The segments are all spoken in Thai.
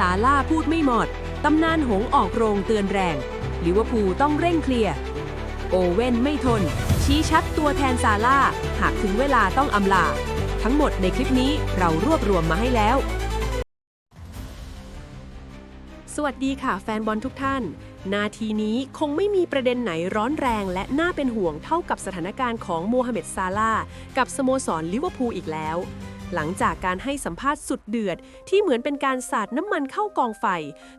ซาร่าพูดไม่หมด ตำนานหงออกโรงเตือนแรงลิเวอร์พูลต้องเร่งเคลียร์ โอเว่นไม่ทน ชี้ชัดตัวแทนซาร่า หากถึงเวลาต้องอำลา ทั้งหมดในคลิปนี้เรารวบรวมมาให้แล้ว สวัสดีค่ะแฟนบอลทุกท่าน นาทีนี้คงไม่มีประเด็นไหนร้อนแรงและน่าเป็นห่วงเท่ากับสถานการณ์ของโมฮัมเหม็ดซาลากับสโมสรลิเวอร์พูลอีกแล้ว หลังจากการให้สัมภาษณ์สุดเดือด ที่เหมือนเป็นการสาดน้ำมันเข้ากองไฟ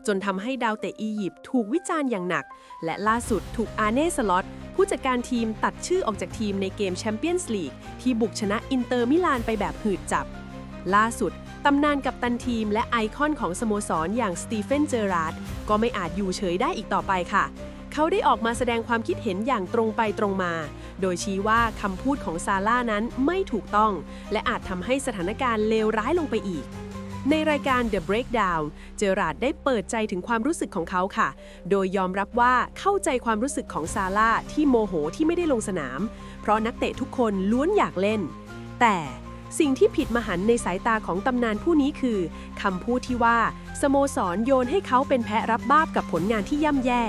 จนทำให้ดาวเตะอียิปต์ถูกวิจารณ์อย่างหนัก และล่าสุดถูกอาเน่สล็อตผู้จัดการทีมตัดชื่อออกจากทีมในเกมแชมเปี้ยนส์ลีกที่บุกชนะอินเตอร์มิลานไปแบบหืดจับ ล่าสุดตำนานกับตันทีมและไอคอนของสโมสรอย่างสตีเฟนเจอราร์ดก็ไม่อาจอยู่เฉยได้อีกต่อไปค่ะ เขาได้ออกมาแสดงความคิดเห็นอย่างตรงไปตรงมา โดยชี้ว่าคำพูดของซาร่านั้นไม่ถูกต้อง และอาจทำให้สถานการณ์เลวร้ายลงไปอีก ในรายการ The Breakdown เจอราดได้เปิดใจถึงความรู้สึกของเขาค่ะ โดยยอมรับว่าเข้าใจความรู้สึกของซาร่าที่โมโหที่ไม่ได้ลงสนาม เพราะนักเตะทุกคนล้วนอยากเล่น แต่สิ่งที่ผิดมหันต์ในสายตาของตำนานผู้นี้คือคำพูดที่ว่า สโมสรโยนให้เขาเป็นแพะรับบาปกับผลงานที่ย่ำแย่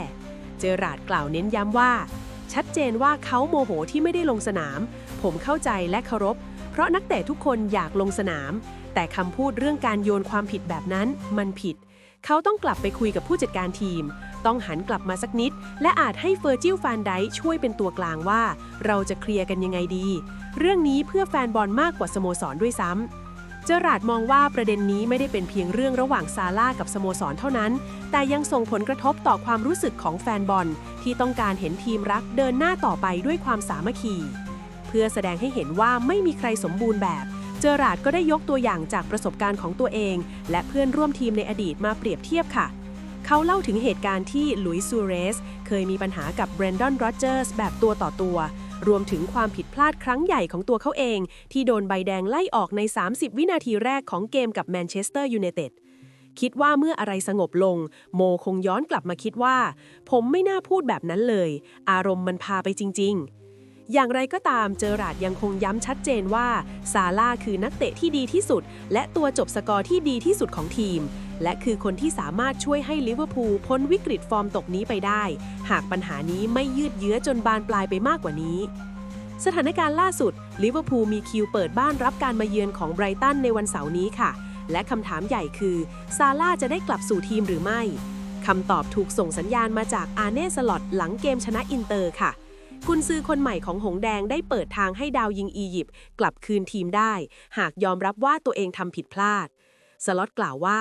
เจอราร์ดกล่าวเน้นย้ำว่า ชัดเจนว่าเขาโมโหที่ไม่ได้ลงสนาม ผมเข้าใจและเคารพ เพราะนักเตะทุกคนอยากลงสนาม แต่คำพูดเรื่องการโยนความผิดแบบนั้นมันผิด เขาต้องกลับไปคุยกับผู้จัดการทีม ต้องหันกลับมาสักนิด และอาจให้เฟอร์จิลฟานไดช่วยเป็นตัวกลางว่า เราจะเคลียร์กันยังไงดี เรื่องนี้เพื่อแฟนบอลมากกว่าสโมสรด้วยซ้ำ เจอราร์ดมองว่าประเด็นนี้ไม่ได้เป็นเพียงเรื่องระหว่างซาร่ากับสโมสรเท่านั้น แต่ยังส่งผลกระทบต่อความรู้สึกของแฟนบอล ที่ต้องการเห็นทีมรักเดินหน้าต่อไปด้วยความสามัคคี เพื่อแสดงให้เห็นว่าไม่มีใครสมบูรณ์แบบ เจอราร์ดก็ได้ยกตัวอย่างจากประสบการณ์ของตัวเอง และเพื่อนร่วมทีมในอดีตมาเปรียบเทียบค่ะ เขาเล่าถึงเหตุการณ์ที่ลุยส์ซูเรสเคยมีปัญหากับเบรนดอนโรเจอร์สแบบตัวต่อตัว รวมถึงความผิดพลาดครั้งใหญ่ของตัวเขาเอง ที่โดนใบแดงไล่ออกใน 30 วินาทีแรกของเกมกับแมนเชสเตอร์ยูไนเต็ดคิดว่าเมื่ออะไรสงบลง โมคงย้อนกลับมาคิดว่า ผมไม่น่าพูดแบบนั้นเลย อารมณ์มันพาไปจริง ๆ อย่างไรก็ตามเจอราร์ดยังคงย้ำชัดเจนว่า ซาร่าคือนักเตะที่ดีที่สุด และตัวจบสกอร์ที่ดีที่สุดของทีม และคือคนที่สามารถช่วยให้ลิเวอร์พูลพ้นวิกฤตฟอร์มตกนี้ไปได้ หากปัญหานี้ไม่ยืดเยื้อจนบานปลายไปมากกว่านี้ สถานการณ์ล่าสุดลิเวอร์พูลมีคิวเปิดบ้านรับการมาเยือนของไบรตันในวันเสาร์นี้ค่ะ และคำถามใหญ่คือซาร่าจะได้กลับสู่ทีมหรือไม่คำตอบถูกส่งสัญญาณมาจากอาเน่สลอตหลังเกมชนะอินเตอร์ค่ะกุนซือคนใหม่ของหงแดงได้เปิดทางให้ดาวยิงอียิปต์กลับคืนทีมได้ หากยอมรับว่าตัวเองทำผิดพลาด สล็อตกล่าวว่า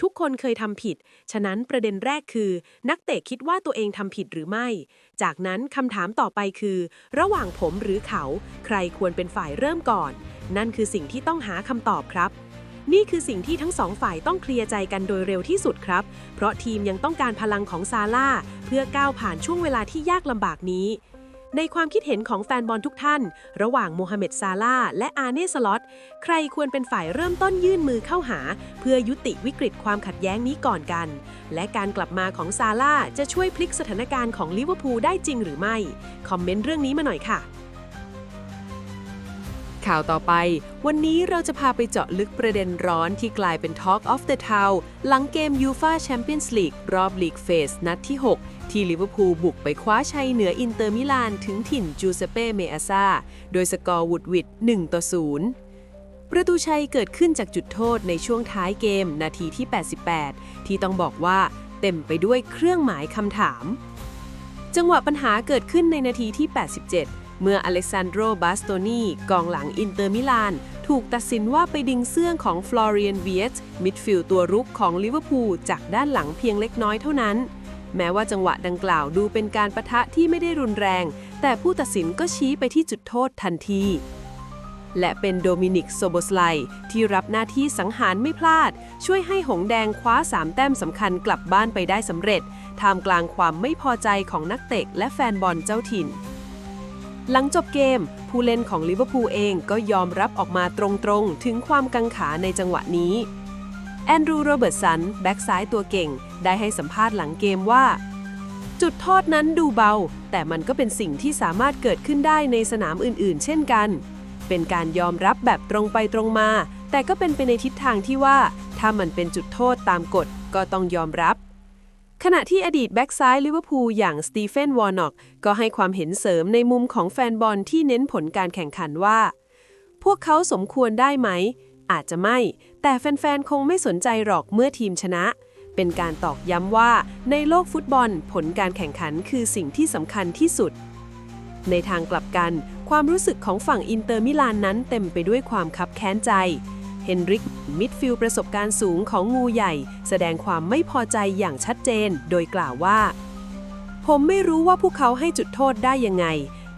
ทุกคนเคยทำผิด ฉะนั้นประเด็นแรกคือ นักเตะคิดว่าตัวเองทำผิดหรือไม่ จากนั้นคำถามต่อไปคือ ระหว่างผมหรือเขา ใครควรเป็นฝ่ายเริ่มก่อน นั่นคือสิ่งที่ต้องหาคำตอบครับนี่คือสิ่งที่ทั้งสองฝ่ายต้องเคลียร์ใจกันโดยเร็วที่สุดครับ เพราะทีมยังต้องการพลังของซาร่าเพื่อก้าวผ่านช่วงเวลาที่ยากลำบากนี้ ในความคิดเห็นของแฟนบอลทุกท่าน ระหว่างโมฮัมเหม็ดซาลาห์และอาเน่สล็อต ใครควรเป็นฝ่ายเริ่มต้นยื่นมือเข้าหา เพื่อยุติวิกฤตความขัดแย้งนี้ก่อนกัน และการกลับมาของซาลาห์จะช่วยพลิกสถานการณ์ของลิเวอร์พูลได้จริงหรือไม่ คอมเมนต์เรื่องนี้มาหน่อยค่ะ ข่าวต่อไป วันนี้เราจะพาไปเจาะลึกประเด็นร้อนที่กลายเป็น Talk of the Town หลังเกม UEFA Champions League รอบลีกเฟสนัดที่ 6 ที่ลิเวอร์พูลบุกไปคว้าชัยเหนืออินเตอร์มิลานถึงถิ่นจูเซเป้เมอาซาโดยสกอร์วุดวิด1ต่อ0ประตูชัยเกิดขึ้นจากจุดโทษในช่วงท้ายเกมนาทีที่ 88 ที่ต้องบอกว่าเต็มไปด้วยเครื่องหมายคำถาม จังหวะปัญหาเกิดขึ้นในนาทีที่ 87 เมื่ออเล็กซานโดรบาสโตนีกองหลังอินเตอร์มิลาน ถูกตัดสินว่าไปดึงเสื้อของฟลอเรียนเวียตมิดฟิลด์ตัวรุกของลิเวอร์พูลจากด้านหลังเพียงเล็กน้อยเท่านั้น แม้ว่าจังหวะดังกล่าวดูเป็นการประทะที่ไม่ได้รุนแรง แต่ผู้ตัดสินก็ชี้ไปที่จุดโทษทันทีและเป็นโดมินิกโซโบสไลที่รับหน้าที่สังหารไม่พลาด ช่วยให้หงแดงคว้า 3 แต้มสำคัญกลับบ้านไปได้สำเร็จ ท่ามกลางความไม่พอใจของนักเตะและแฟนบอลเจ้าถิ่น หลังจบเกม ผู้เล่นของลิเวอร์พูลเองก็ยอมรับออกมาตรงๆ ถึงความกังขาในจังหวะนี้แอนดรูว์โรเบิร์ตสันแบ็กซ้ายตัวเก่ง ได้ให้สัมภาษณ์หลังเกมว่า จุดโทษนั้นดูเบา แต่มันก็เป็นสิ่งที่สามารถเกิดขึ้นได้ในสนามอื่นๆ เช่นกัน เป็นการยอมรับแบบตรงไปตรงมา แต่ก็เป็นไปในทิศทางที่ว่า ถ้ามันเป็นจุดโทษตามกฎก็ต้องยอมรับ ขณะที่อดีตแบ็กซ้ายลิเวอร์พูลอย่างสตีเฟนวอร์น็อกก็ให้ความเห็นเสริมในมุมของแฟนบอลที่เน้นผลการแข่งขันว่า พวกเขาสมควรได้ไหม อาจจะไม่ แต่แฟนๆ คงไม่สนใจหรอกเมื่อทีมชนะ เป็นการตอกย้ำว่าในโลกฟุตบอลผลการแข่งขันคือสิ่งที่สำคัญที่สุด ในทางกลับกัน ความรู้สึกของฝั่งอินเตอร์มิลานนั้นเต็มไปด้วยความคับแค้นใจ เฮนริก มิดฟิลประสบการณ์สูงของงูใหญ่ แสดงความไม่พอใจอย่างชัดเจน โดยกล่าวว่า ผมไม่รู้ว่าพวกเขาให้จุดโทษได้ยังไง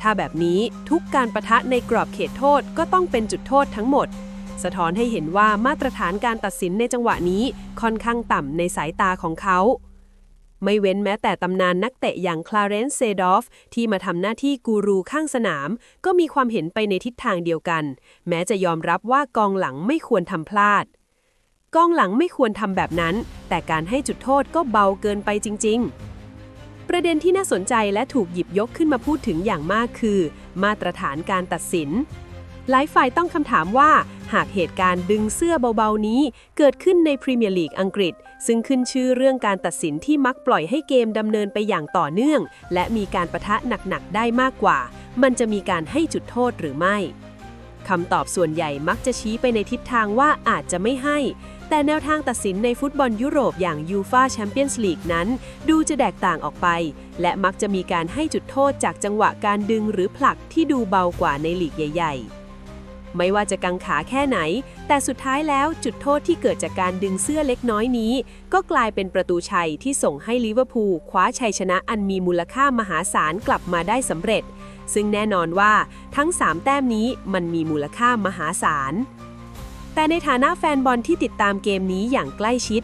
ถ้าแบบนี้ทุกการประทะในกรอบเขตโทษก็ต้องเป็นจุดโทษทั้งหมด สะท้อนให้เห็นว่ามาตรฐานการตัดสินในจังหวะนี้ค่อนข้างต่ำในสายตาของเขา ไม่เว้นแม้แต่ตำนานนักเตะอย่างคลาเรนซ์เซดอฟที่มาทำหน้าที่กูรูข้างสนาม ก็มีความเห็นไปในทิศทางเดียวกัน แม้จะยอมรับว่ากองหลังไม่ควรทำพลาด กองหลังไม่ควรทำแบบนั้น แต่การให้จุดโทษก็เบาเกินไปจริง ๆ ประเด็นที่น่าสนใจและถูกหยิบยกขึ้นมาพูดถึงอย่างมากคือ มาตรฐานการตัดสิน หลายฝ่ายต้องคำถามว่า หากเหตุการณ์ดึงเสื้อเบาๆนี้ เกิดขึ้นในพรีเมียร์ลีกอังกฤษ ซึ่งขึ้นชื่อเรื่องการตัดสินที่มักปล่อยให้เกมดำเนินไปอย่างต่อเนื่อง และมีการประทะหนักๆได้มากกว่า มันจะมีการให้จุดโทษหรือไม่คำตอบส่วนใหญ่มักจะชี้ไปในทิศทางว่าอาจจะไม่ให้ แต่แนวทางตัดสินในฟุตบอลยุโรปอย่างยูฟาแชมเปี้ยนส์ลีกนั้น ดูจะแตกต่างออกไป และมักจะมีการให้จุดโทษจากจังหวะการดึงหรือผลักที่ดูเบากว่าในลีกใหญ่ ๆ ไม่ว่าจะกังขาแค่ไหน แต่สุดท้ายแล้วจุดโทษที่เกิดจากการดึงเสื้อเล็กน้อยนี้ ก็กลายเป็นประตูชัยที่ส่งให้ลิเวอร์พูลคว้าชัยชนะอันมีมูลค่ามหาศาลกลับมาได้สำเร็จ ซึ่งแน่นอนว่าทั้ง 3 แต้มนี้มันมีมูลค่ามหาศาล แต่ในฐานะแฟนบอลที่ติดตามเกมนี้อย่างใกล้ชิด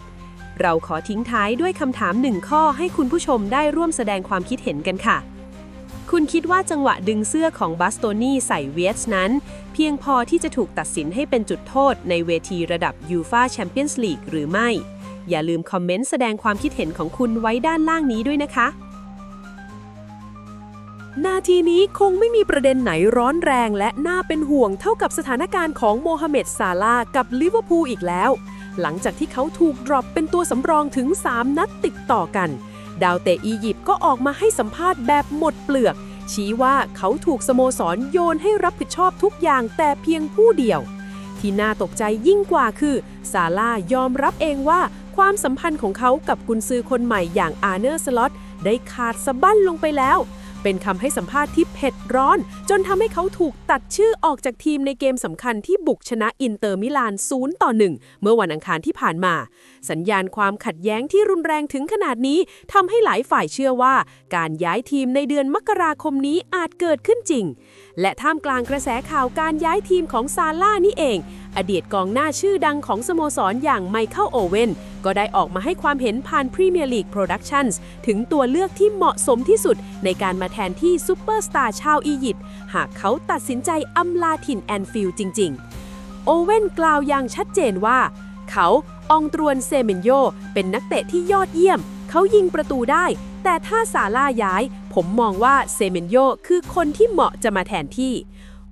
เราขอทิ้งท้ายด้วยคำถามหนึ่งข้อให้คุณผู้ชมได้ร่วมแสดงความคิดเห็นกันค่ะ คุณคิดว่าจังหวะดึงเสื้อของบัสโตนี่ใส่เวสนั้น เพียงพอที่จะถูกตัดสินให้เป็นจุดโทษในเวทีระดับยูฟาแชมเปี้ยนส์ลีกหรือไม่ อย่าลืมคอมเมนต์แสดงความคิดเห็นของคุณไว้ด้านล่างนี้ด้วยนะคะ นาทีนี้คงไม่มีประเด็นไหนร้อนแรงและน่าเป็นห่วงเท่ากับสถานการณ์ของโมฮัมเหม็ดซาลากับลิเวอร์พูลอีกแล้ว หลังจากที่เขาถูกดรอปเป็นตัวสำรองถึง 3 นัดติดต่อกัน ดาวเตะอียิปต์ก็ออกมาให้สัมภาษณ์แบบหมดเปลือก ชี้ว่าเขาถูกสโมสรโยนให้รับผิดชอบทุกอย่างแต่เพียงผู้เดียว ที่น่าตกใจยิ่งกว่าคือ ซาลายอมรับเองว่าความสัมพันธ์ของเขากับกุนซือคนใหม่อย่างอาเนอร์สล็อตได้ขาดสะบั้นลงไปแล้ว เป็นคำให้สัมภาษณ์ที่เผ็ดร้อน จนทำให้เขาถูกตัดชื่อออกจากทีมในเกมสำคัญที่บุกชนะอินเตอร์มิลาน 0 ต่อ 1 เมื่อวันอังคารที่ผ่านมา สัญญาณความขัดแย้งที่รุนแรงถึงขนาดนี้ทำให้หลายฝ่ายเชื่อว่า การย้ายทีมในเดือนมกราคมนี้อาจเกิดขึ้นจริง และท่ามกลางกระแสข่าวการย้ายทีมของซาร่านี่เอง อดีตกองหน้าชื่อดังของสโมสรอย่างไมเคิลโอเวนก็ได้ออกมาให้ความเห็นผ่าน Premier League Productions ถึงตัวเลือกที่เหมาะสมที่สุด ในการมาแทนที่ซูเปอร์สตาร์ชาวอียิปต์หากเขาตัดสินใจอำลาถิ่นแอนฟิลด์จริง ๆ โอเว่นกล่าวอย่างชัดเจนว่า เขาองตรวนเซเมนโยเป็นนักเตะที่ยอดเยี่ยม เขายิงประตูได้ แต่ถ้าซาร่าย้าย ผมมองว่าเซเมนโยคือคนที่เหมาะจะมาแทนที่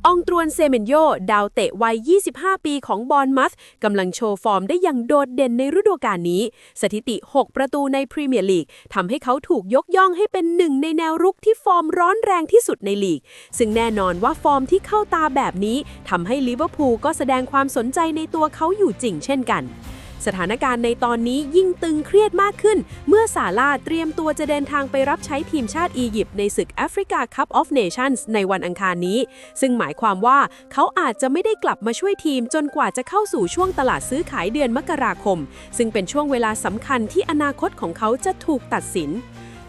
องตรวนเซเมนโย ดาวเตะวัย 25 ปีของบอร์นมัธกำลังโชว์ฟอร์มได้อย่างโดดเด่นในฤดูกาลนี้ สถิติ 6 ประตูในพรีเมียร์ลีกทำให้เขาถูกยกย่องให้เป็นหนึ่งในแนวรุกที่ฟอร์มร้อนแรงที่สุดในลีก ซึ่งแน่นอนว่าฟอร์มที่เข้าตาแบบนี้ทำให้ลิเวอร์พูลก็แสดงความสนใจในตัวเขาอยู่จริงเช่นกัน สถานการณ์ในตอนนี้ยิ่งตึงเครียดมากขึ้น เมื่อซาลาเตรียมตัวจะเดินทางไปรับใช้ทีมชาติอียิปต์ในศึกแอฟริกาคัพออฟเนชั่นส์ในวันอังคารนี้ ซึ่งหมายความว่าเขาอาจจะไม่ได้กลับมาช่วยทีมจนกว่าจะเข้าสู่ช่วงตลาดซื้อขายเดือนมกราคม ซึ่งเป็นช่วงเวลาสำคัญที่อนาคตของเขาจะถูกตัดสิน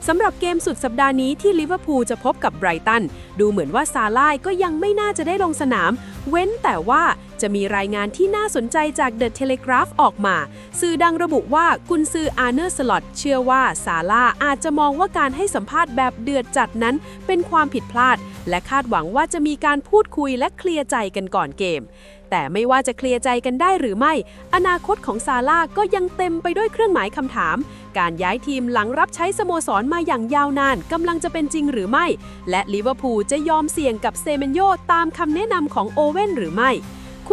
สำหรับเกมสุดสัปดาห์นี้ที่ลิเวอร์พูลจะพบกับไบรตัน ดูเหมือนว่าซาร่ายก็ยังไม่น่าจะได้ลงสนาม เว้นแต่ว่า จะมีรายงานที่น่าสนใจจาก The Telegraph ออกมา สื่อดังระบุว่ากุนซืออาร์เนอร์สลอตเชื่อว่าซาร่าอาจจะมองว่าการให้สัมภาษณ์แบบเดือดจัดนั้น เป็นความผิดพลาด และคาดหวังว่าจะมีการพูดคุยและเคลียร์ใจกันก่อนเกม แต่ไม่ว่าจะเคลียร์ใจกันได้หรือไม่ อนาคตของซาร่าก็ยังเต็มไปด้วยเครื่องหมายคำถาม การย้ายทีมหลังรับใช้สโมสรมาอย่างยาวนานกำลังจะเป็นจริงหรือไม่ และลิเวอร์พูลจะยอมเสี่ยงกับเซเมนโยตามคำแนะนำของโอเว่นหรือไม่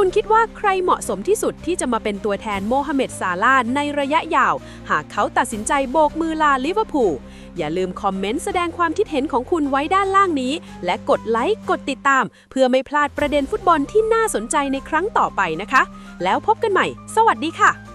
คุณคิดว่าใครเหมาะสมที่สุดที่จะมาเป็นตัวแทนโมฮัมเหม็ดซาลาในระยะยาว หากเขาตัดสินใจโบกมือลาลิเวอร์พูลอย่าลืมคอมเมนต์แสดงความคิดเห็นของคุณไว้ด้านล่างนี้ และกดไลค์กดติดตาม เพื่อไม่พลาดประเด็นฟุตบอลที่น่าสนใจในครั้งต่อไปนะคะ แล้วพบกันใหม่ สวัสดีค่ะ